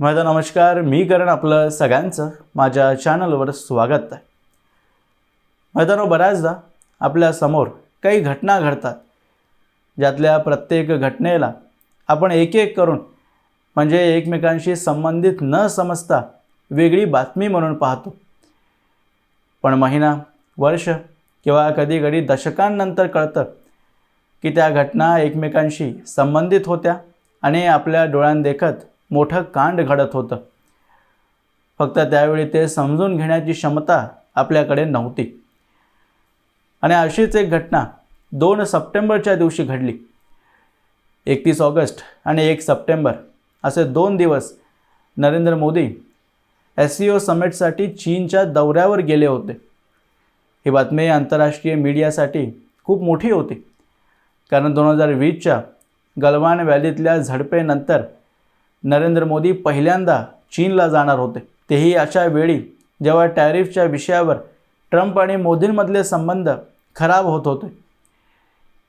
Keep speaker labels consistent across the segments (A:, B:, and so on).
A: माझा नमस्कार मी करण आपलं सगळ्यांचं. माझ्या चॅनलवर स्वागत आहे. मैदानो बऱ्याचदा आपल्यासमोर काही घटना घडतात. ज्यातल्या प्रत्येक घटनेला आपण एक एक करून म्हणजे एकमेकांशी संबंधित न समजता वेगळी बातमी म्हणून पाहतो. पण महिना वर्ष किंवा कधी कधी दशकांनंतर कळतं की त्या घटना एकमेकांशी संबंधित होत्या आणि आपल्या डोळ्यांदेखत मोठं कांड घडत होतं. फक्त त्यावेळी ते समजून घेण्याची क्षमता आपल्याकडे नव्हती. आणि अशीच एक घटना दोन सप्टेंबरच्या दिवशी घडली. एकतीस ऑगस्ट आणि एक सप्टेंबर असे दोन दिवस Narendra Modi S C O समिटसाठी चीनच्या दौऱ्यावर गेले होते. ही बातमी आंतरराष्ट्रीय मीडियासाठी खूप मोठी होती. कारण दोन हजार वीसच्या गलवान व्हॅलीतल्या झडपेनंतर नरेंद्र मोदी पहिल्यांदा चीनला जाणार होते. तेही अशा वेळी जेव्हा टॅरिफच्या विषयावर ट्रम्प आणि मोदींमधले संबंध खराब होत होते.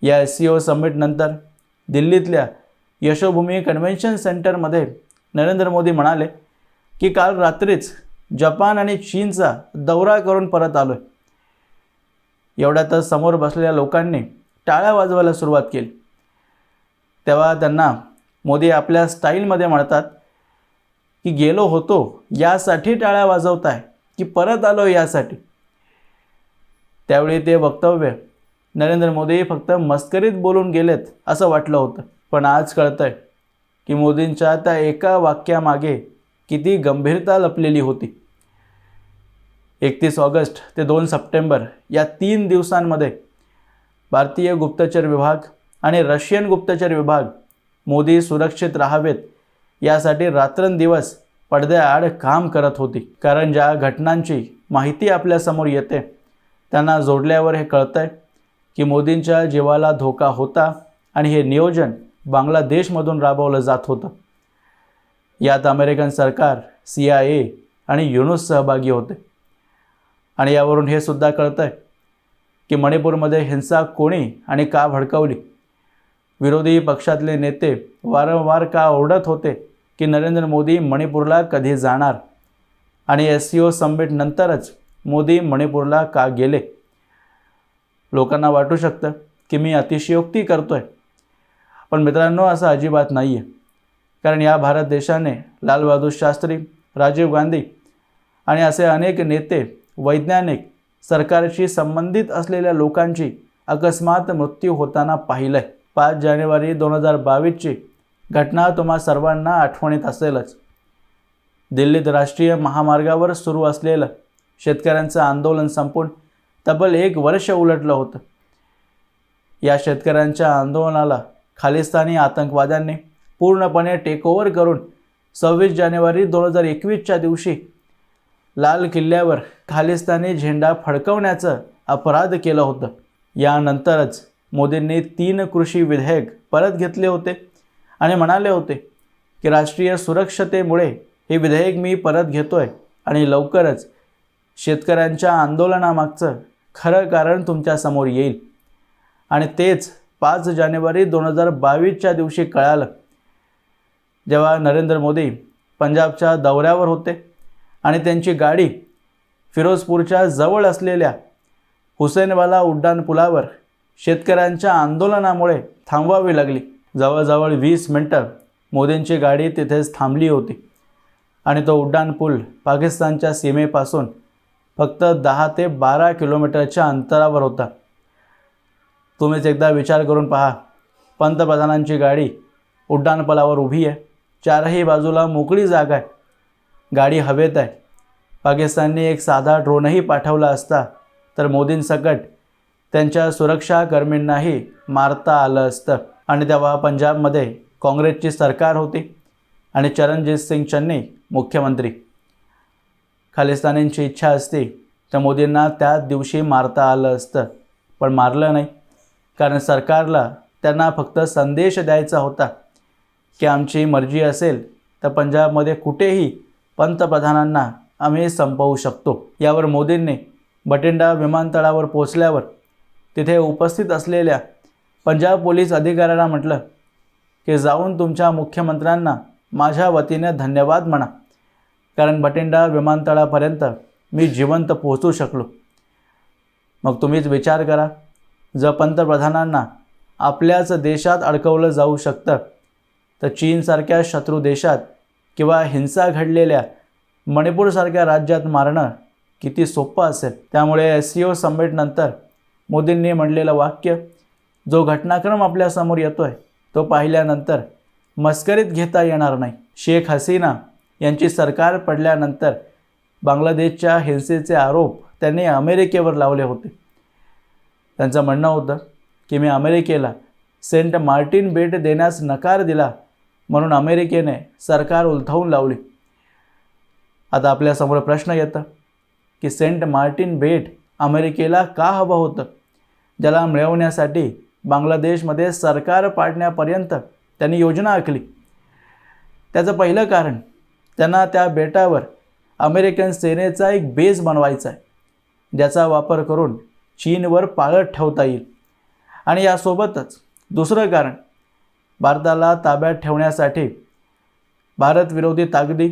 A: या एस सी ओ समिटनंतर दिल्लीतल्या यशोभूमी कन्व्हेन्शन सेंटरमध्ये नरेंद्र मोदी म्हणाले की काल रात्रीच जपान आणि चीनचा दौरा करून परत आलो आहे एवढ्यातच समोर बसलेल्या लोकांनी टाळ्या वाजवायला सुरुवात केली. तेव्हा त्यांना मोदी आपल्या स्टाईलमध्ये म्हणतात की गेलो होतो यासाठी टाळ्या वाजवताय की परत आलो यासाठी? त्यावेळी ते वक्तव्य नरेंद्र मोदी फक्त मस्करीत बोलून गेलेत असं वाटलं होतं. पण आज कळतंय की मोदींच्या त्या एका वाक्यामागे किती गंभीरता लपलेली होती. एकतीस ऑगस्ट ते दोन सप्टेंबर या तीन दिवसांमध्ये भारतीय गुप्तचर विभाग आणि रशियन गुप्तचर विभाग मोदी सुरक्षित राहावेत. यासाठी रात्रंदिवस पडद्याआड काम करत होती. कारण ज्या घटनांची माहिती आपल्यासमोर येते त्यांना जोडल्यावर हे कळतंय की मोदींच्या जीवाला धोका होता आणि हे नियोजन बांगलादेशमधून राबवलं जात होतं. यात अमेरिकन सरकार सी आय ए आणि युनुस सहभागी होते. आणि यावरून हे सुद्धा कळतं आहे की मणिपूरमध्ये हिंसा कोणी आणि का भडकवली? विरोधी पक्षातले नेते वारंवार का ओरडत होते की नरेंद्र मोदी मणिपूरला कधी जाणार? आणि एस सी ओ समिटनंतरच मोदी मणिपूरला का गेले? लोकांना वाटू शकतं की मी अतिशयोक्ती करतो आहे पण मित्रांनो असं अजिबात नाही आहे कारण या भारत देशाने लालबहादूर शास्त्री राजीव गांधी आणि असे अनेक नेते वैज्ञानिक सरकारशी संबंधित असलेल्या लोकांची अकस्मात मृत्यू होताना पाहिलं आहे पाच जानेवारी दोन हजार बावीसची घटना तुम्हा सर्वांना आठवणीत असेलच. दिल्लीत राष्ट्रीय महामार्गावर सुरू असलेलं शेतकऱ्यांचं आंदोलन संपून तब्बल एक वर्ष उलटलं होतं. या शेतकऱ्यांच्या आंदोलनाला खालिस्तानी आतंकवाद्यांनी पूर्णपणे टेकओव्हर करून सव्वीस जानेवारी दोन हजार एकवीसच्या दिवशी लाल किल्ल्यावर खालिस्तानी झेंडा फडकवण्याचं अपराध केलं होतं. यानंतरच मोदींनी तीन कृषी विधेयक परत घेतले होते आणि म्हणाले होते की राष्ट्रीय सुरक्षतेमुळे हे विधेयक मी परत घेतो आहे आणि लवकरच शेतकऱ्यांच्या आंदोलनामागचं खरं कारण तुमच्यासमोर येईल. आणि तेच पाच जानेवारी दोन हजार बावीसच्या दिवशी कळालं. जेव्हा नरेंद्र मोदी पंजाबच्या दौऱ्यावर होते आणि त्यांची गाडी फिरोजपूरच्या जवळ असलेल्या हुसेनवाला उड्डाण पुलावर शेतकऱ्यांच्या आंदोलनामुळे थांबवावी लागली. जवळजवळ वीस मिनटं मोदींची गाडी तिथेच थांबली होती. आणि तो उड्डाण पूल पाकिस्तानच्या सीमेपासून फक्त दहा ते बारा किलोमीटरच्या अंतरावर होता. तुम्हीच एकदा विचार करून पहा. पंतप्रधानांची गाडी उड्डाणपुलावर उभी आहे. चारही बाजूला मोकळी जागा आहे. गाडी हवेत आहे. पाकिस्तानने एक साधा ड्रोनही पाठवला असता तर मोदींसकट त्यांच्या सुरक्षाकर्मींनाही मारता आलं असतं. आणि तेव्हा पंजाबमध्ये काँग्रेसची सरकार होती आणि चरणजीत सिंग चन्नी मुख्यमंत्री. खालिस्तानींची इच्छा असती तर मोदींना त्याच दिवशी मारता आलं असतं. पण मारलं नाही. कारण सरकारला त्यांना फक्त संदेश द्यायचा होता की आमची मर्जी असेल तर पंजाबमध्ये कुठेही पंतप्रधानांना आम्ही संपवू शकतो. यावर मोदींनी बठिंडा विमानतळावर पोचल्यावर तिथे उपस्थित असलेल्या पंजाब पोलीस अधिकाऱ्यांना म्हटलं की जाऊन तुमच्या मुख्यमंत्र्यांना माझ्या वतीने धन्यवाद म्हणा. कारण बठिंडा विमानतळापर्यंत मी जिवंत पोहोचू शकलो. मग तुम्हीच विचार करा. जर पंतप्रधानांना आपल्याच देशात अडकवलं जाऊ शकतं तर चीनसारख्या शत्रू देशात किंवा हिंसा घडलेल्या मणिपूरसारख्या राज्यात मारणं किती सोपं असेल. त्यामुळे एस सी ओ समिटनंतर मोदींनी म्हणलेलं वाक्य जो घटनाक्रम आपल्यासमोर येतो आहे तो पाहिल्यानंतर मस्करीत घेता येणार नाही. शेख हसीना यांची सरकार पडल्यानंतर बांगलादेशच्या हिंसेचे आरोप त्यांनी अमेरिकेवर लावले होते. त्यांचं म्हणणं होतं की मी अमेरिकेला सेंट मार्टिन बेट देण्यास नकार दिला म्हणून अमेरिकेने सरकार उलथवून लावली. आता आपल्यासमोर प्रश्न येतं की सेंट मार्टिन बेट अमेरिकेला का हवं होतं? ज्याला मिळवण्यासाठी बांगलादेशमध्ये सरकार पाडण्यापर्यंत त्यांनी योजना आखली. त्याचं पहिलं कारण त्यांना त्या बेटावर अमेरिकन सेनेचा एक बेस बनवायचा आहे ज्याचा वापर करून चीनवर पाळत ठेवता येईल. आणि यासोबतच दुसरं कारण भारताला ताब्यात ठेवण्यासाठी भारतविरोधी ताकदी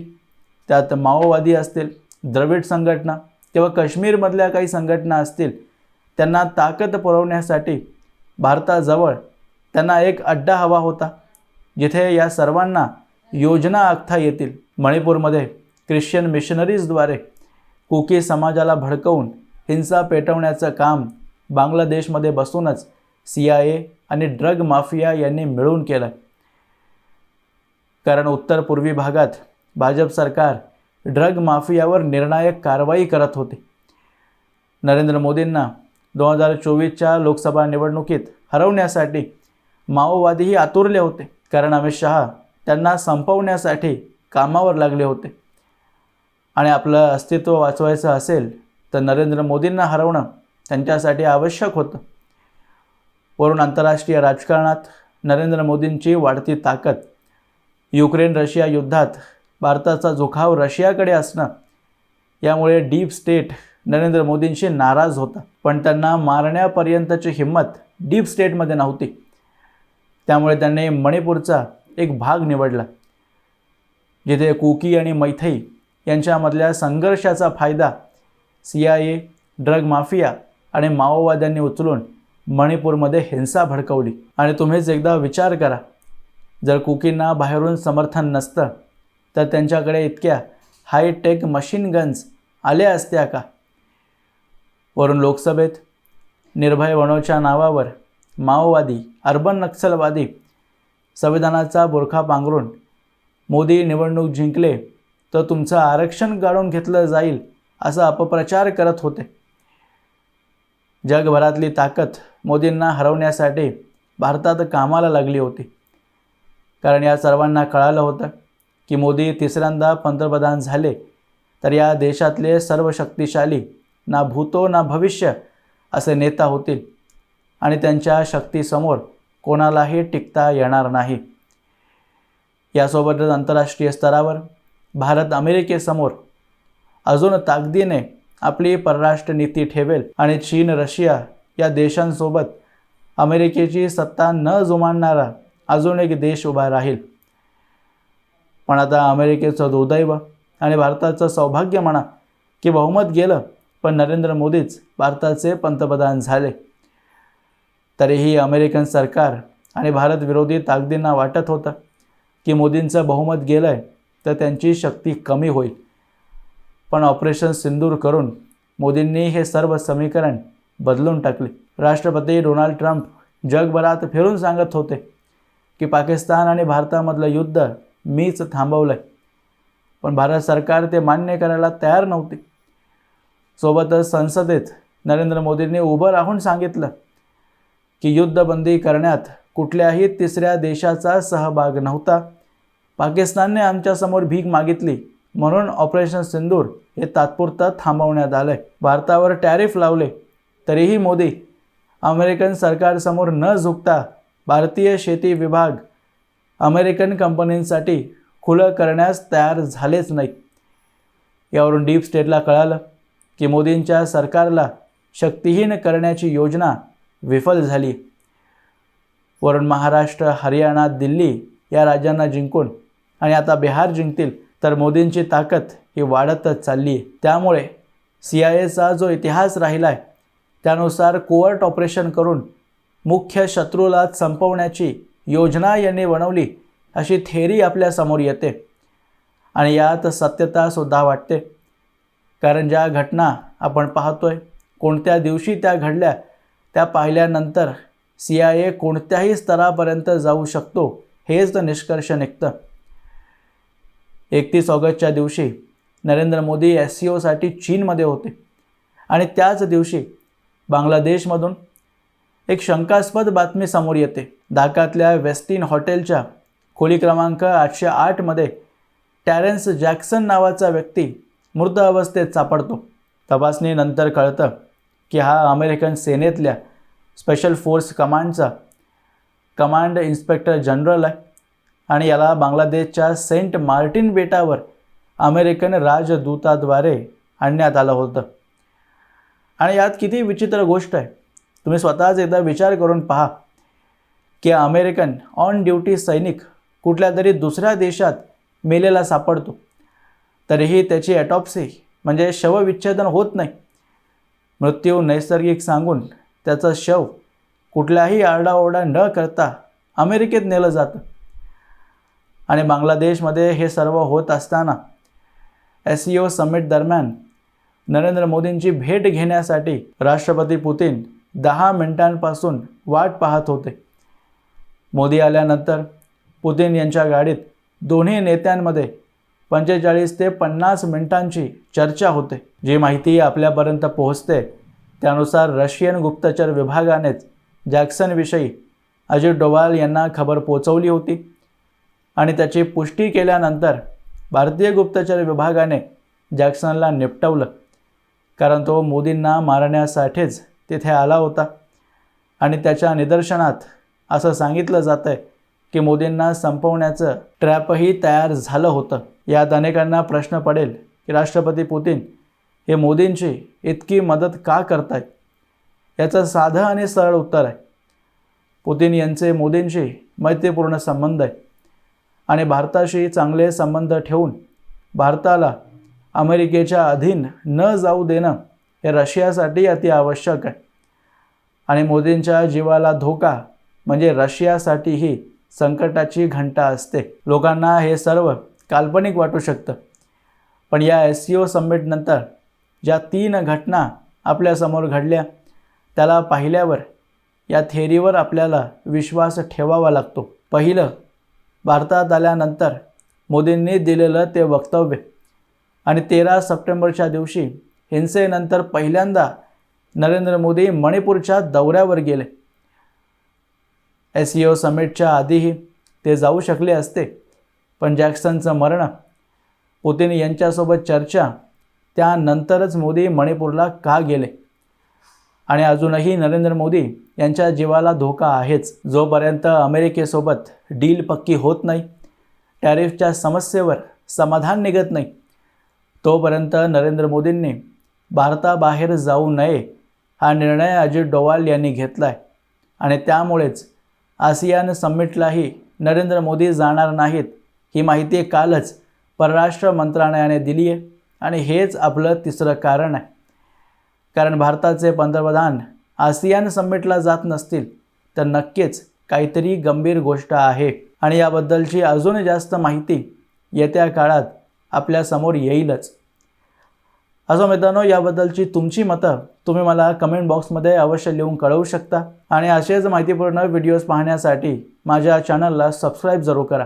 A: त्यात माओवादी असतील द्रविड संघटना किंवा काश्मीरमधल्या काही संघटना असतील त्यांना ताकद पुरवण्यासाठी भारताजवळ त्यांना एक अड्डा हवा होता. जिथे या सर्वांना योजना आखता येतील. मणिपूरमध्ये ख्रिश्चन मिशनरीजद्वारे कुकी समाजाला भडकवून हिंसा पेटवण्याचं काम बांगलादेशमध्ये बसूनच सी आय ए आणि ड्रग माफिया यांनी मिळून केलं. कारण उत्तर पूर्वी भागात भाजप सरकार ड्रग माफियावर निर्णायक कारवाई करत होते. नरेंद्र मोदींना दोन हजार चोवीसच्या लोकसभा निवडणुकीत हरवण्यासाठी माओवादीही आतुरले होते. कारण अमित शहा त्यांना संपवण्यासाठी कामावर लागले होते. आणि आपलं अस्तित्व वाचवायचं असेल तर नरेंद्र मोदींना हरवणं त्यांच्यासाठी आवश्यक होतं. वरून आंतरराष्ट्रीय राजकारणात नरेंद्र मोदींची वाढती ताकद युक्रेन रशिया युद्धात भारताचा झुकाव रशियाकडे असणं यामुळे डीप स्टेट नरेंद्र मोदींशी नाराज होता पण त्यांना मारण्यापर्यंतची हिंमत डीप स्टेटमध्ये नव्हती. त्यामुळे त्यांनी मणिपूरचा एक भाग निवडला जिथे कुकी आणि मैथई यांच्यामधल्या संघर्षाचा फायदा C I A drug mafia आणि माओवाद्यांनी उचलून मणिपूरमध्ये हिंसा भडकवली. आणि तुम्हीच एकदा विचार करा जर कुकींना बाहेरून समर्थन नसतं तर त्यांच्याकडे इतक्या हायटेक मशीन गन्स आल्या असत्या का? वरून लोकसभेत निर्भय वणोच्या नावावर माओवादी अर्बन नक्षलवादी संविधानाचा बुरखा पांघरून मोदी निवडणूक जिंकले तर तुमचं आरक्षण काढून घेतलं जाईल असा अपप्रचार करत होते. जगभरातली ताकद मोदींना हरवण्यासाठी भारतात कामाला लागली होती. कारण या सर्वांना कळालं होतं की मोदी तिसऱ्यांदा पंतप्रधान झाले तर या देशातले सर्व शक्तिशाली ना भूतो ना भविष्य असे नेता होतील. आणि त्यांच्या शक्तीसमोर कोणालाही टिकता येणार नाही. यासोबतच आंतरराष्ट्रीय स्तरावर भारत अमेरिकेसमोर अजून ताकदीने आपली परराष्ट्र नीती ठेवेल आणि चीन रशिया या देशांसोबत अमेरिकेची सत्ता न जुमानणारा अजून एक देश उभा राहील. पण आता अमेरिकेचं दुर्दैव आणि भारताचं सौभाग्य म्हणा की बहुमत गेलं पण नरेंद्र मोदीच भारताचे पंतप्रधान झाले. तरीही अमेरिकन सरकार आणि भारतविरोधी ताकदींना वाटत होतं की मोदींचं बहुमत गेलं आहे तर त्यांची शक्ती कमी होईल. पण ऑपरेशन सिंदूर करून मोदींनी हे सर्व समीकरण बदलून टाकले. राष्ट्रपती डोनाल्ड ट्रम्प जगभरात फिरून सांगत होते की पाकिस्तान आणि भारतामधलं युद्ध मीच थांबवलं आहे पण भारत सरकार ते मान्य करायला तयार नव्हती. सोबतच संसदेत नरेंद्र मोदींनी उभं राहून सांगितलं की युद्धबंदी करण्यात कुठल्याही तिसऱ्या देशाचा सहभाग नव्हता. पाकिस्तानने आमच्यासमोर भीक मागितली म्हणून ऑपरेशन सिंदूर हे तात्पुरतं थांबवण्यात आलं आहे भारतावर टॅरिफ लावले तरीही मोदी अमेरिकन सरकारसमोर न झुकता भारतीय शेती विभाग अमेरिकन कंपनींसाठी खुलं करण्यास तयार झालेच नाही. यावरून डीप स्टेटला कळालं की मोदींच्या सरकारला शक्तिहीन करण्याची योजना विफल झाली. वरून महाराष्ट्र हरियाणा दिल्ली या राज्यांना जिंकून आणि आता बिहार जिंकतील तर मोदींची ताकद ही वाढतच चालली. आहे त्यामुळे सी आय एचा जो इतिहास राहिला आहे त्यानुसार कोवर्ट ऑपरेशन करून मुख्य शत्रूला संपवण्याची योजना यांनी बनवली अशी थेरी आपल्यासमोर येते. आणि यात सत्यतासुद्धा वाटते. कारण ज्या घटना आपण पाहतोय कोणत्या दिवशी त्या घडल्या त्या पाहिल्यानंतर सी आय ए कोणत्याही स्तरापर्यंत जाऊ शकतो हेच निष्कर्ष निघतं. एकतीस ऑगस्टच्या दिवशी नरेंद्र मोदी एस सी ओसाठी चीनमध्ये होते आणि त्याच दिवशी बांगलादेशमधून एक शंकास्पद बातमी समोर येते. ढाकातल्या वेस्टिन हॉटेलच्या खोली क्रमांक आठशे आठमध्ये टॅरेन्स जॅक्सन नावाचा व्यक्ती मृत अवस्थेत सापडतो. तपासणीनंतर कळतं की हा अमेरिकन सेनेतल्या स्पेशल फोर्स कमांडचा कमांड इन्स्पेक्टर जनरल आहे आणि याला बांगलादेशच्या सेंट मार्टिन बेटावर अमेरिकन राजदूताद्वारे आणण्यात आलं होतं. आणि यात किती विचित्र गोष्ट आहे. तुम्ही स्वतःच एकदा विचार करून पहा की अमेरिकन ऑन ड्युटी सैनिक कुठल्या तरी दुसऱ्या देशात मेलेला सापडतो. तरीही त्याची ॲटॉप्सी म्हणजे शवविच्छेदन होत नाही. मृत्यू नैसर्गिक सांगून त्याचं शव कुठल्याही आरडाओरडा न करता अमेरिकेत नेलं जातं. आणि बांगलादेशमध्ये हे सर्व होत असताना एस सी ओ समिट दरम्यान नरेंद्र मोदींची भेट घेण्यासाठी राष्ट्रपती पुतीन दहा मिनिटांपासून वाट पाहत होते. मोदी आल्यानंतर पुतीन यांच्या गाडीत दोन्ही नेत्यांमध्ये पंचेचाळीस ते पन्नास मिनिटांची चर्चा होते जी माहिती आपल्यापर्यंत पोहोचते. त्यानुसार रशियन गुप्तचर विभागानेच जॅक्सनविषयी अजित डोवाल यांना खबर पोचवली होती. आणि त्याची पुष्टी केल्यानंतर भारतीय गुप्तचर विभागाने जॅक्सनला निपटवलं कारण तो मोदींना मारण्यासाठीच तिथे आला होता. आणि त्याच्या निदर्शनात असं सांगितलं जातं आहे की मोदींना संपवण्याचं ट्रॅपही तयार झालं होतं. यात अनेकांना प्रश्न पडेल की राष्ट्रपती पुतीन हे मोदींची इतकी मदत का करतायत? याचं साधं आणि सरळ उत्तर आहे. पुतीन यांचे मोदींशी मैत्रीपूर्ण संबंध आहे. आणि भारताशी चांगले संबंध ठेवून भारताला अमेरिकेच्या अधीन न जाऊ देणं हे रशियासाठी अति आवश्यक आहे. आणि मोदींच्या जीवाला धोका म्हणजे रशियासाठीही संकटाची घंटा असते. लोकांना हे सर्व काल्पनिक वाटू शकतं. पण या एस सी ओ समिटनंतर ज्या तीन घटना आपल्यासमोर घडल्या त्याला पाहिल्यावर या थेरीवर आपल्याला विश्वास ठेवावा लागतो. पहिलं भारतात आल्यानंतर मोदींनी दिलेलं ते वक्तव्य. आणि तेरा सप्टेंबरच्या दिवशी हिंसेनंतर पहिल्यांदा नरेंद्र मोदी मणिपूरच्या दौऱ्यावर गेले. एस सी ओ समिटच्या आधीही ते जाऊ शकले असते. पण जॅक्सनचं मरण पुतीन यांच्यासोबत चर्चा त्यानंतरच मोदी मणिपूरला का गेले? आणि अजूनही नरेंद्र मोदी यांच्या जीवाला धोका आहेच. जोपर्यंत अमेरिकेसोबत डील पक्की होत नाही टॅरिफच्या समस्येवर समाधान निघत नाही तोपर्यंत नरेंद्र मोदींनी भारताबाहेर जाऊ नये हा निर्णय अजित डोवाल यांनी घेतला आहे आणि त्यामुळेच आसियान समिटलाही नरेंद्र मोदी जाणार नाहीत ही माहिती कालच परराष्ट्र मंत्रालयाने दिली आहे आणि हेच आपलं तिसरं कारण आहे. कारण भारताचे पंतप्रधान आसियान समिटला जात नसतील तर नक्कीच काहीतरी गंभीर गोष्ट आहे. आणि याबद्दलची अजून जास्त माहिती येत्या काळात आपल्यासमोर येईलच. असो मित्रांनो याबद्दलची तुमची मतं तुम्ही मला कमेंट बॉक्समध्ये अवश्य लिहून कळवू शकता. आणि असेच माहितीपूर्ण व्हिडिओज पाहण्यासाठी माझ्या चॅनलला सबस्क्राईब जरूर करा.